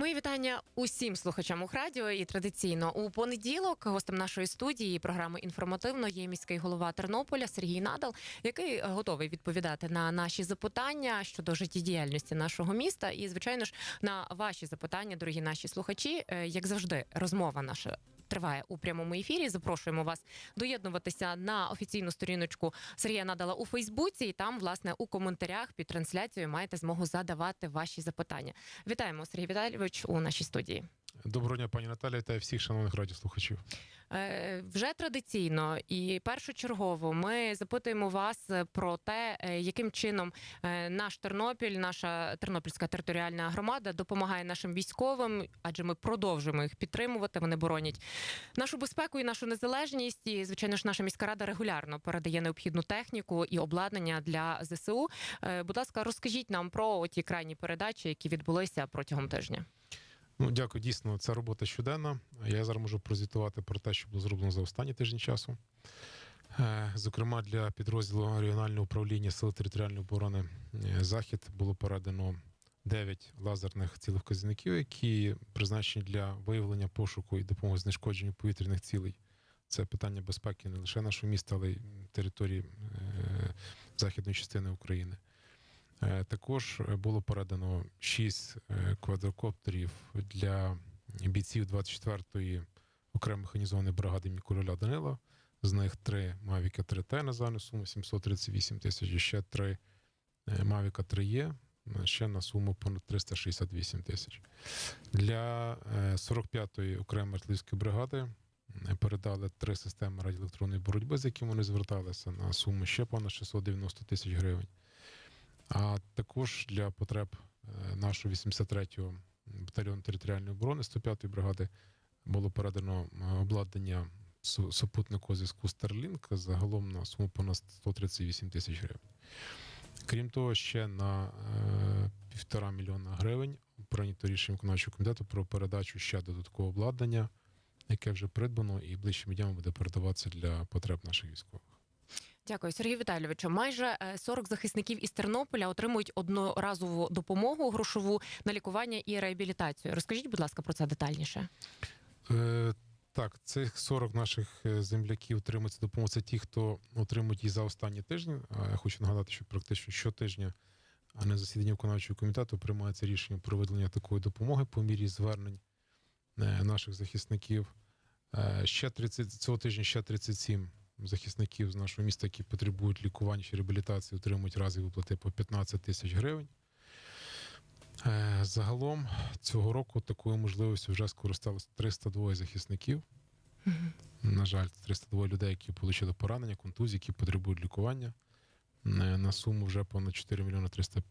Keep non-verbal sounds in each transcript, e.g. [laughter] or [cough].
Мої вітання усім слухачам Ухрадіо. І традиційно у понеділок гостем нашої студії програми інформативно є міський голова Тернополя Сергій Надал, який готовий відповідати на наші запитання щодо життєдіяльності нашого міста. І, звичайно ж, на ваші запитання, дорогі наші слухачі, Е, як завжди, розмова наша. Триває у прямому ефірі. Запрошуємо вас доєднуватися на офіційну сторіночку Сергія Надала у Фейсбуці. І там, власне, у коментарях під трансляцією маєте змогу задавати ваші запитання. Вітаємо, Сергій Віталійович, у нашій студії. Доброго дня, пані Наталя, вітаю всіх шановних радіослухачів. Е, Вже традиційно і першочергово ми запитуємо вас про те, е, яким чином е, наш Тернопіль, наша тернопільська територіальна громада допомагає нашим військовим, адже ми продовжуємо їх підтримувати. Вони боронять нашу безпеку і нашу незалежність. І звичайно ж, наша міська рада регулярно передає необхідну техніку і обладнання для ЗСУ. Е, Будь ласка, розкажіть нам про ті крайні передачі, які відбулися протягом тижня. Ну, дякую, дійсно, це робота щоденна. Я зараз можу прозвітувати про те, що було зроблено за останні тижні часу. Е, Зокрема, для підрозділу регіонального управління Сил територіальної оборони е, Захід було передано 9 лазерних цілевказівників, які призначені для виявлення пошуку і допомоги знешкодженню повітряних цілей. Це питання безпеки не лише нашого міста, але й території е, західної частини України. Е, Також було передано 6 квадрокоптерів для бійців 24-ї окремо механізованої бригади Міколя Данила. З них 3 Mavic 3T на загальну суму 738 тисяч, і ще 3 Mavic 3E, ще на суму понад 368 тисяч. Для е, 45-ї окремої артилерійської бригади е, передали три системи радіоелектронної боротьби, з якими вони зверталися на суму ще понад 690 тисяч гривень. А також для потреб е, нашого 83-го батальйону територіальної оборони 105-ї бригади було передано е, обладнання су- супутникового зв'язку Starlink загалом на суму понад 138 тисяч гривень. Крім того, ще на е, півтора мільйона гривень прийнято рішення виконавчого комітету про передачу ще додаткового обладнання, яке вже придбано і ближчими днями буде передаватися для потреб наших військових. Дякую, Сергій Віталійовичу. Майже е, 40 захисників із Тернополя отримують одноразову допомогу грошову на лікування і реабілітацію. Розкажіть, будь ласка, про це детальніше. Е, так, цих 40 наших е, земляків отримують допомогу. Це ті, хто отримують її за останні тижні. Я хочу нагадати, що практично щотижня а на засіданні виконавчого комітету приймається рішення про виділення такої допомоги по мірі звернень е, наших захисників. Е, Ще 30, цього тижня ще 37 захисників з нашого міста, які потребують лікування чи реабілітації, отримують разові виплати по 15 тисяч гривень. Е, Загалом цього року такою можливістю вже скористалося 302 захисників. На жаль, 302 людей, які отримали поранення, контузії, які потребують лікування. Е, На суму вже понад 4 мільйони 300,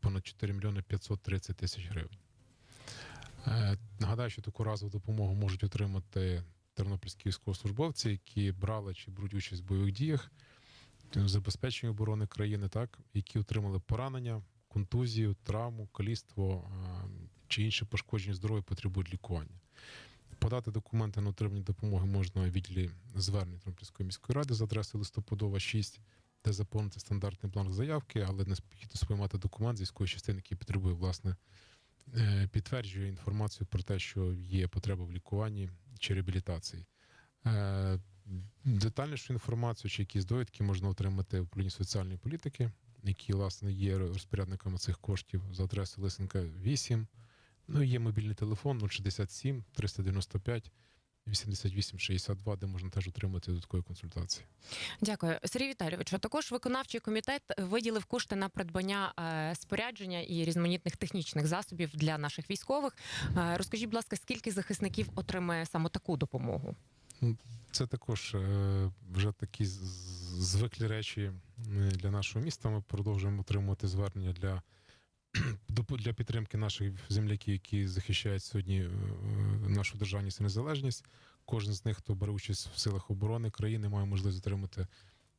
понад 4 мільйони 530 тисяч гривень. Е, Нагадаю, що таку разову допомогу можуть отримати тернопільські військовослужбовці, які брали чи беруть участь в бойових діях, в забезпеченні оборони країни, так, які отримали поранення, контузію, травму, каліство е, чи інше пошкодження здоров'я потребують лікування. Подати документи на отримання допомоги можна у відділі звернень Тернопільської міської ради за адресою листопадова 6, де заповнити стандартний бланк заявки, але необхідно сприймати документ з військової частини, який потребує, власне, е, підтверджує інформацію про те, що є потреба в лікуванні чи реабілітації. Е, Детальнішу інформацію чи якісь довідки можна отримати в управлінні соціальної політики, які, власне, є розпорядниками цих коштів за адресою Лисенка 8. Ну є мобільний телефон 067 395 88 62, де можна теж отримати додаткові консультації. Дякую, Сергій Віталійовичу. Також виконавчий комітет виділив кошти на придбання е, спорядження і різноманітних технічних засобів для наших військових. Е, Розкажіть, будь ласка, скільки захисників отримає саме таку допомогу? Це також е, вже такі звиклі речі для нашого міста. Ми продовжуємо отримувати звернення для, [clears throat] для підтримки наших земляків, які захищають сьогодні е, нашу державність і незалежність. Кожен з них, хто бере участь в силах оборони країни, має можливість отримати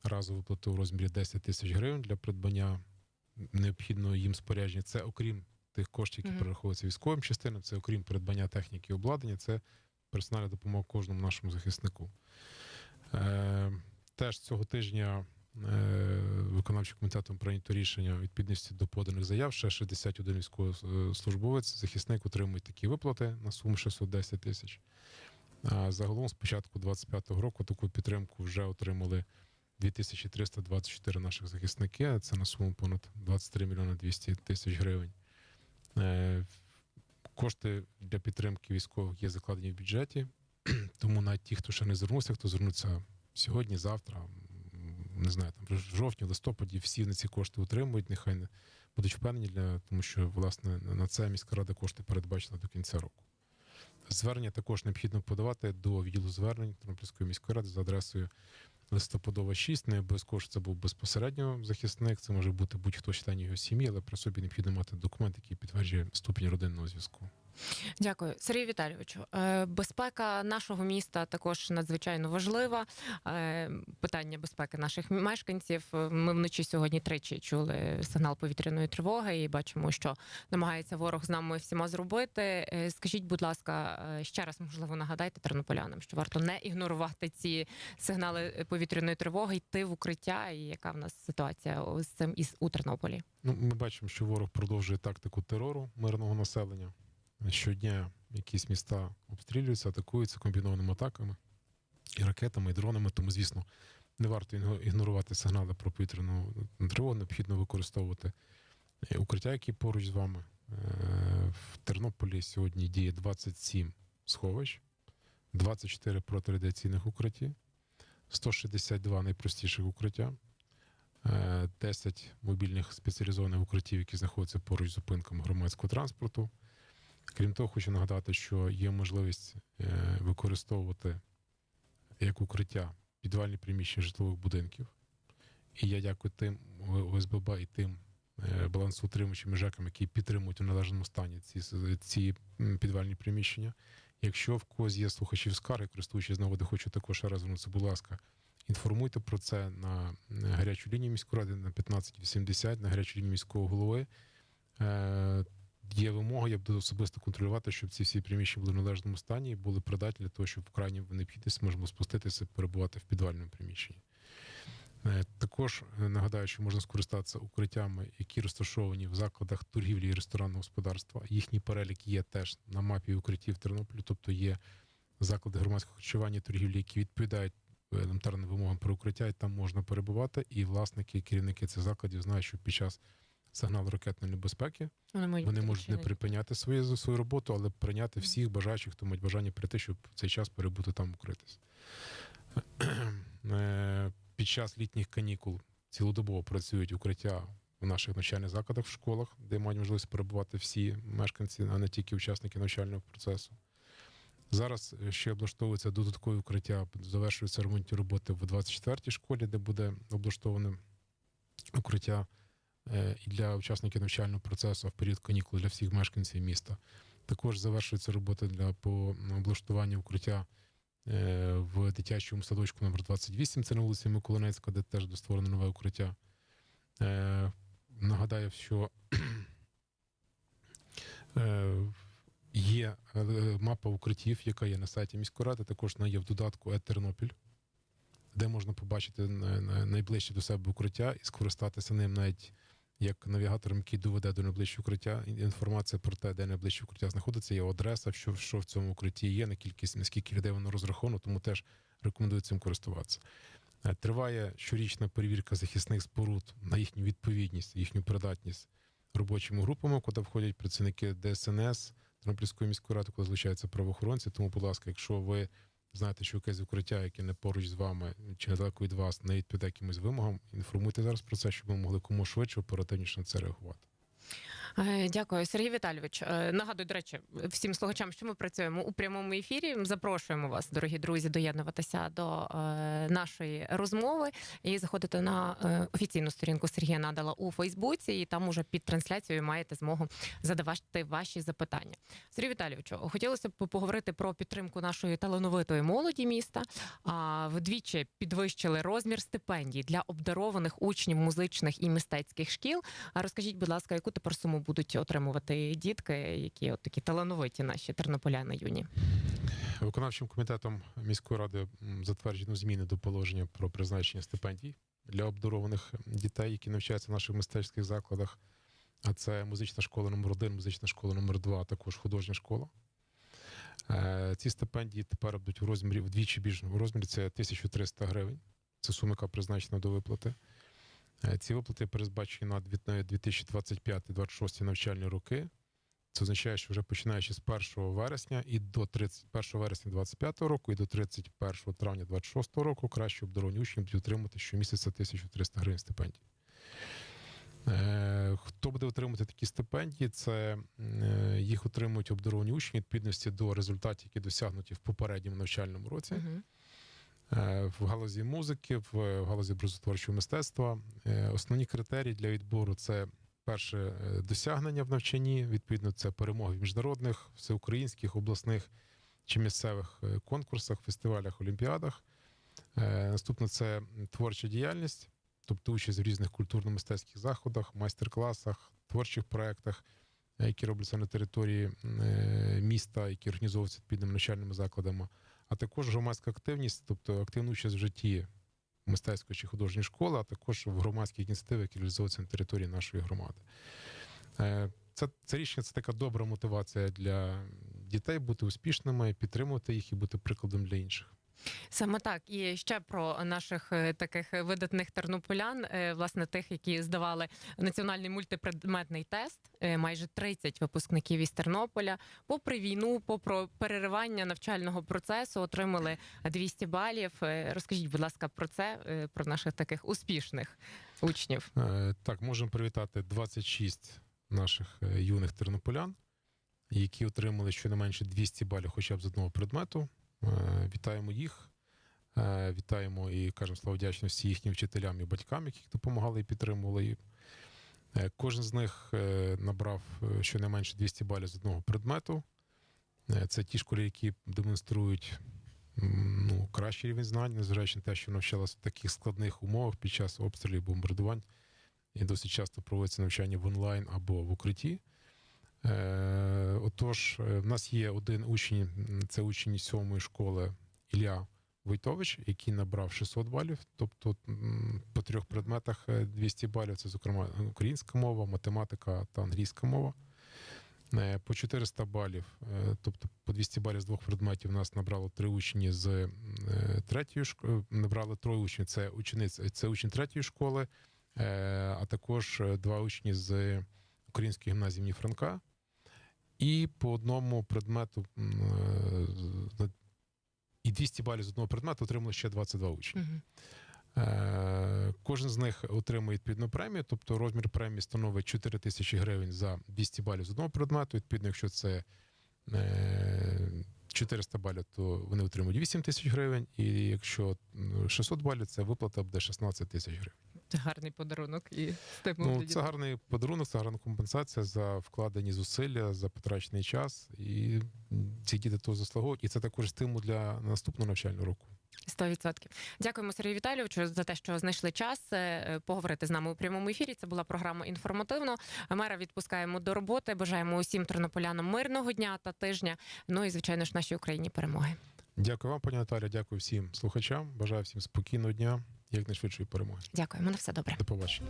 разову плату в розмірі 10 тисяч гривень для придбання необхідного їм спорядження. Це окрім тих коштів, які Мгм. перераховуються військовим частинам, це окрім придбання техніки і обладнання. Це персональна допомога кожному нашому захиснику. Е, теж цього тижня е, виконавчим комітетом прийнято рішення відповідності до поданих заяв. Ще 61 військовослужбовець, захисник отримує такі виплати на суму 610 тисяч. А загалом з початку 25-го року таку підтримку вже отримали 2324 наших захисники. Це на суму понад 23 мільйони 200 тисяч гривень. Е, Кошти для підтримки військових є закладені в бюджеті, тому навіть ті, хто ще не звернувся, хто звернуться сьогодні, завтра, не знаю, там в жовтні, листопаді, всі на ці кошти отримують. Нехай не будуть впевнені для тому, що власне на це міська рада кошти передбачила до кінця року. Звернення також необхідно подавати до відділу звернень Тернопільської міської ради за адресою листопадова 6. Не обов'язково це був безпосередньо захисник. Це може бути будь-хто з членів його сім'ї, але при собі необхідно мати документ, який підтверджує ступінь родинного зв'язку. Дякую, Сергій Віталійовичу. Е, Безпека нашого міста також надзвичайно важлива. Е, Питання безпеки наших мешканців. Ми вночі сьогодні тричі чули сигнал повітряної тривоги і бачимо, що намагається ворог з нами всіма зробити. Е, Скажіть, будь ласка, ще раз можливо нагадайте тернополянам, що варто не ігнорувати ці сигнали повітряної тривоги, йти в укриття. І яка в нас ситуація з цим із у Тернополі? Ну, ми бачимо, що ворог продовжує тактику терору мирного населення. Щодня якісь міста обстрілюються, атакуються комбінованими атаками і ракетами, і дронами. Тому, звісно, не варто ігнорувати сигнали про повітряну тривогу. Необхідно використовувати е, укриття, які поруч з вами. Е, В Тернополі сьогодні діє 27 сховищ, 24 протирадіаційних укритті, 162 найпростіших укриття. Е, 10 мобільних спеціалізованих укриттів, які знаходяться поруч з зупинками громадського транспорту. Крім того, хочу нагадати, що є можливість е, використовувати як укриття підвальні приміщення житлових будинків. І я дякую тим ОСББ і тим е, балансоутримувачам і ЖЕКам, які підтримують у належному стані ці, ці підвальні приміщення. Якщо в когось є слухачів скарги, користуючись нагоди, хочу також раз звернутися, будь ласка, інформуйте про це на е, гарячу лінію міської ради на 1580, на гарячу лінію міського голови. Є вимога, я буду особисто контролювати, щоб ці всі приміщення були в належному стані і були придатні для того, щоб в крайній необхідності можемо спуститися, перебувати в підвальному приміщенні. Е, Також е, нагадаю, що можна скористатися укриттями, які розташовані в закладах торгівлі і ресторанного господарства. Їхній перелік є теж на мапі укриттів Тернополю, тобто є заклади громадського харчування торгівлі, які відповідають елементарним вимогам про укриття, і там можна перебувати. І власники, керівники цих закладів знають, що під час сигналу ракетної небезпеки Вони можуть, вони можуть не припиняти свою, свою роботу, але прийняти всіх бажаючих, хто мають бажання прийти, щоб в цей час перебути там укритись. Е, Під час літніх канікул цілодобово працюють укриття в наших навчальних закладах в школах, де мають можливість перебувати всі мешканці, а не тільки учасники навчального процесу. Зараз ще облаштовується додаткове укриття, завершуються ремонтні роботи в 24-й школі, де буде облаштоване укриття і для учасників навчального процесу в період канікул для всіх мешканців міста. Також завершується робота для по облаштуванню укриття е, в дитячому садочку номер 28, це на вулиці Миколинецька, де теж створено нове укриття. Е, Нагадаю, що е, є е, мапа укриттів, яка є на сайті міської ради, також вона є в додатку «Е-Тернопіль», де можна побачити на- на- найближче до себе укриття і скористатися ним навіть як навігатором, який доведе до найближчого укриття. Інформація про те, де найближче укриття знаходиться, є адреса, що, що в цьому укритті є, на кількість, наскільки людей воно розраховано, тому теж рекомендую цим користуватися. Е, Триває щорічна перевірка захисних споруд на їхню відповідність, їхню придатність робочими групами, куди входять працівники ДСНС, Тернопільської міської ради, коли залучаються правоохоронці. Тому, будь ласка, якщо ви знаєте, що якесь укриття, яке не поруч з вами чи недалеко від вас, не відповідає якимось вимогам, інформуйте зараз про це, щоб ми могли кому швидше, оперативніше на це реагувати. Е, Дякую, Сергій Віталійович. Е, Нагадую, до речі, всім слухачам, що ми працюємо у прямому ефірі. Запрошуємо вас, дорогі друзі, доєднуватися до е, нашої розмови і заходити на офіційну сторінку Сергія Надала у Фейсбуці, і там уже під трансляцією маєте змогу задавати ваші запитання. Сергій Віталійовичу, хотілося б поговорити про підтримку нашої талановитої молоді міста. А вдвічі підвищили розмір стипендій для обдарованих учнів музичних і мистецьких шкіл. Розкажіть, будь ласка, яку тепер суму будуть отримувати дітки, які от такі талановиті наші тернополяни юні? Виконавчим комітетом міської ради затверджено зміни до положення про призначення стипендій для обдарованих дітей, які навчаються в наших мистецьких закладах. А це музична школа номер 1 музична школа номер 2 а також художня школа. Е, Ці стипендії тепер будуть в розмірі вдвічі більшому в розмірі це 1300 гривень. Це сума, яка призначена до виплати. Е, Ці виплати передбачені на 2025-2026 навчальні роки. Це означає, що вже починаючи з 1 вересня і до 31 вересня 2025 року, і до 31 травня 2026 року краще обдаровані учні будуть отримати щомісяця 1300 гривень стипендій. Е, Хто буде отримувати такі стипендії? Це е, їх отримують обдаровані учні відповідності до результатів, які досягнуті в попередньому навчальному році в галузі музики, в галузі образотворчого мистецтва. Е, Основні критерії для відбору це перше е, досягнення в навчанні. Відповідно, це перемоги в міжнародних, всеукраїнських, обласних чи місцевих е, конкурсах, фестивалях, олімпіадах. Е, Наступне це творча діяльність, тобто участь в різних культурно-мистецьких заходах, майстер-класах, творчих проєктах, е, які робляться на території е, міста, які організовуються відповідними навчальними закладами а також громадська активність, тобто активну участь в житті мистецької чи художньої школи, а також в громадських ініціативах, які реалізовуються на території нашої громади. Е, Це, це рішення це така добра мотивація для дітей бути успішними, підтримувати їх і бути прикладом для інших. Саме так. І ще про наших е, таких видатних тернополян, е, власне, тих, які здавали національний мультипредметний тест. Е, Майже 30 випускників із Тернополя. Попри війну, попри переривання навчального процесу, отримали 200 балів. Розкажіть, будь ласка, про це, про наших таких успішних учнів. Так, можемо привітати 26 наших юних тернополян, які отримали щонайменше 200 балів хоча б з одного предмету. Е, Вітаємо їх. Е, Вітаємо і кажемо слава вдячності їхнім вчителям і батькам, які допомагали і підтримували їх. Е, Кожен з них набрав щонайменше 200 балів з одного предмету. Це ті школи, які демонструють ну, кращий рівень знань, незважаючи на те, що навчалися в таких складних умовах під час обстрілів, бомбардувань. І досить часто проводиться навчання в онлайн або в укритті. Е, отож, е, в нас є один учень, це учень сьомої школи Ілля Войтович, який набрав 600 балів, тобто по трьох предметах е, 200 балів. Це, зокрема, українська мова, математика та англійська мова. Е, По 400 балів, е, тобто по 200 балів з двох предметів, нас набрало три учні з е, третьої школи, набрали троє учнів. Це учениць, це учень третьої школи, е, а також е, два учні з української гімназії імені Франка. І по одному предмету е, і 200 балів з одного предмету отримали ще 22 учні. Е, Кожен з них отримує відповідну премію, тобто розмір премії становить 4 тисячі гривень за 200 балів з одного предмету. Відповідно, якщо це е, 400 балів, то вони отримують 8 тисяч гривень. І якщо 600 балів, це виплата буде 16 тисяч гривень. Це гарний подарунок і стимул Ну, це гарний подарунок, це гарна компенсація за вкладені зусилля, за потрачений час. І ці діти того заслуговують. І це також стимул для наступного навчального року. 100%. Дякуємо Сергію Віталійовичу за те, що знайшли час е, поговорити з нами у прямому ефірі. Це була програма інформативно. Мера відпускаємо до роботи. Бажаємо усім тернополянам мирного дня та тижня. Ну і звичайно ж нашій Україні перемоги. Дякую вам, пані Наталя. Дякую всім слухачам. Бажаю всім спокійного дня, якнайшвидшої перемоги. Дякуємо на все добре. До побачення.